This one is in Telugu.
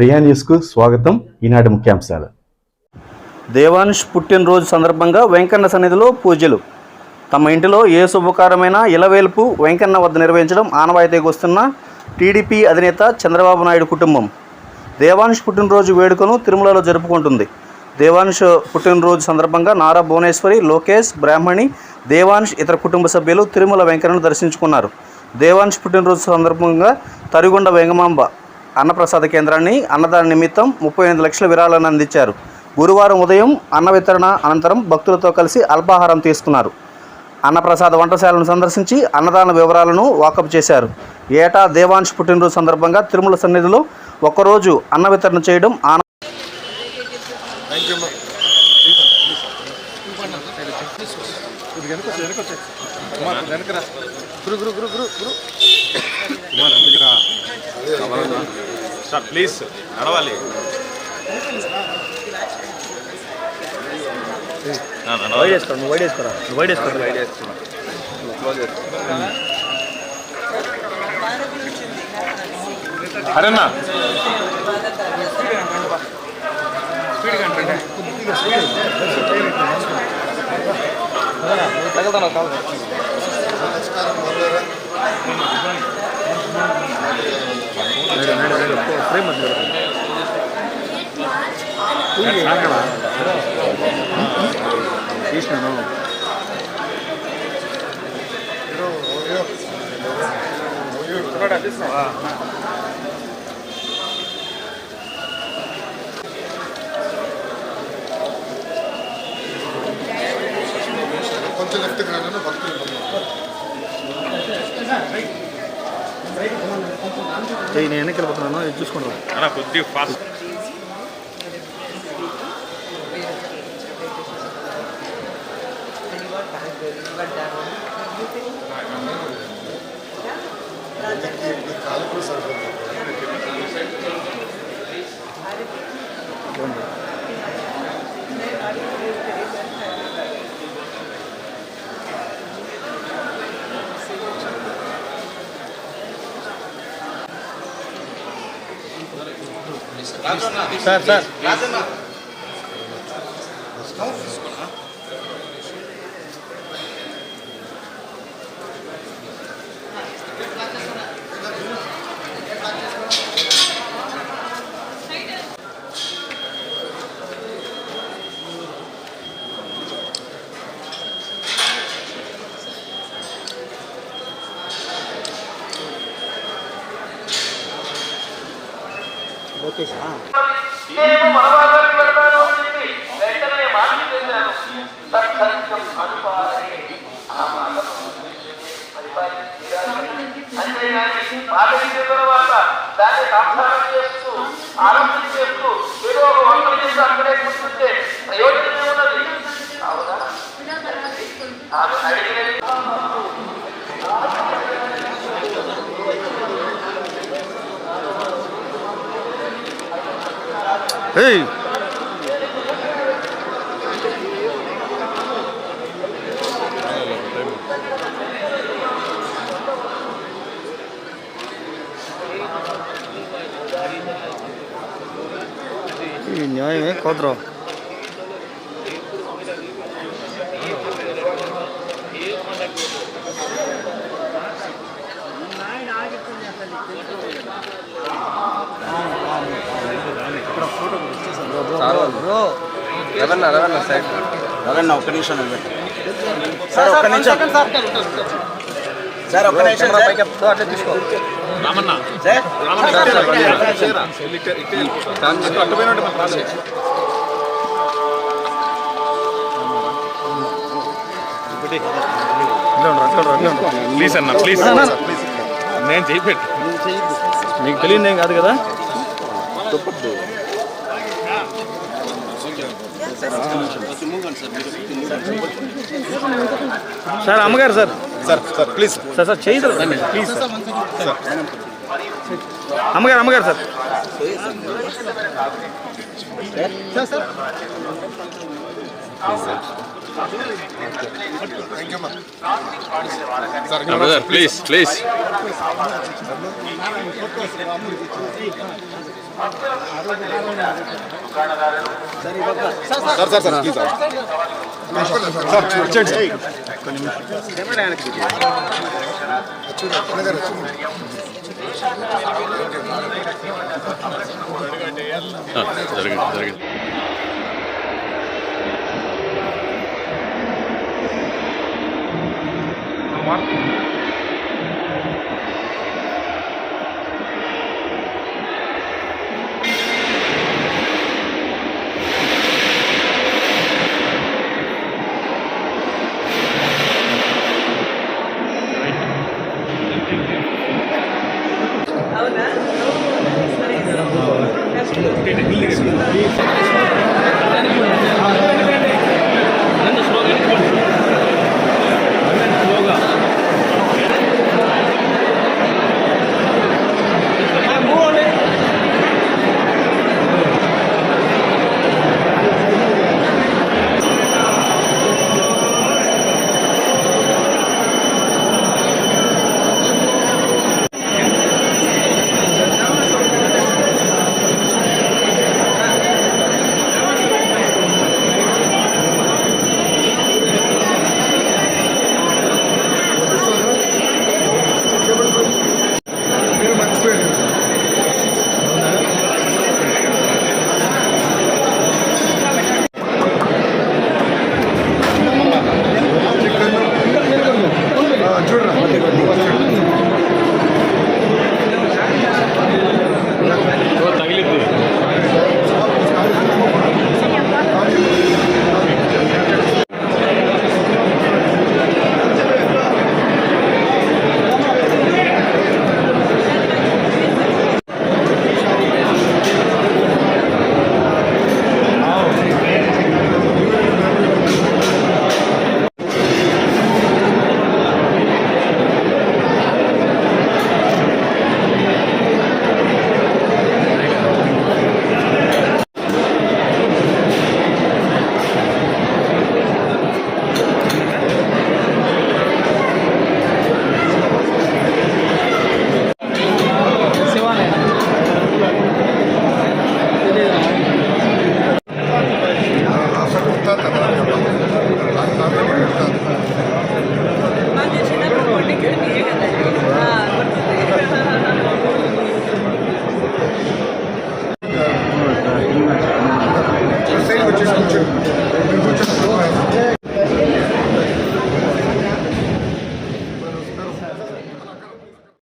ప్రియా న్యూస్కు స్వాగతం. ఈనాటి ముఖ్యాంశాలు. దేవాన్ష్ పుట్టినరోజు సందర్భంగా వెంకన్న సన్నిధిలో పూజలు. తమ ఇంటిలో ఏ శుభకారమైన ఇలవేల్పు వెంకన్న వద్ద నిర్వహించడం ఆనవాయితీకి వస్తున్న టీడీపీ అధినేత చంద్రబాబు నాయుడు కుటుంబం. దేవాన్ష్ పుట్టినరోజు వేడుకను తిరుమలలో జరుపుకుంటుంది. దేవాన్ష్ పుట్టినరోజు సందర్భంగా నారా భువనేశ్వరి లోకేష్ బ్రాహ్మణి దేవాన్ష్ ఇతర కుటుంబ సభ్యులు తిరుమల వెంకన్నను దర్శించుకున్నారు. దేవాన్ష్ పుట్టినరోజు సందర్భంగా తరిగొండ వెంగమాంబ అన్నప్రసాద కేంద్రాన్ని అన్నదాన నిమిత్తం ముప్పై ఎనిమిది లక్షల విరాళాలను అందించారు. గురువారం ఉదయం అన్న వితరణ అనంతరం భక్తులతో కలిసి అల్పాహారం తీసుకున్నారు. అన్నప్రసాద వంటశాలను సందర్శించి అన్నదాన వివరాలను వాకప్ చేశారు. ఏటా దేవాంశ్ పుట్టినరోజు సందర్భంగా తిరుమల సన్నిధిలో ఒక్కరోజు అన్న వితరణ చేయడం ఆన సార్ ప్లీజ్ నడవాలి వైడ్ వేసుకోరా వైడ్ వేసుకోరా వైడ్ వేసుకోరా అరేనా కొంచెం లెఫ్ట్ రాను భక్తులు నేను వెనక్కి వెళ్ళిపోతున్నాను ఇది చూసుకుంటాను కొద్దిగా ఫాస్ట్ కాలు కూడా సార్ సార్. అంతేగాని మాట ఇచ్చిన తర్వాత దాన్ని సంసారం చేస్తూ ఆలోచన చేస్తూ ఏదో ఒక వంట చేస్తూ అక్కడే కూర్చుంటే ప్రయోజనం ఏమున్నది అవునా? ఆమె Эй! Ini nyoy, kodro. రవణ ఒక్క నిమిషం నిలబెట్టు సార్ ఒక్క నిమిషం. సార్ ఒక్క నిమిషం. అట్లా తీసుకో. రామన్న. సార్. ప్లీజ్ అన్న ప్లీజ్. నేను చేయిపెట్టు నీకు తెలియదు ఏం కాదు కదా? సార్ అమ్మగారు sir. Sir sir please. Sir sir చేయి సార్. Please sir. అమ్మగారు అమ్మగారు సార్. థ్యాంక్ యూ అమ్మా brother please please sir sir sir please sir వచ్చేయండి చూడండి అన్నగారు వచ్చి జరిగింది జరిగింది మార్పు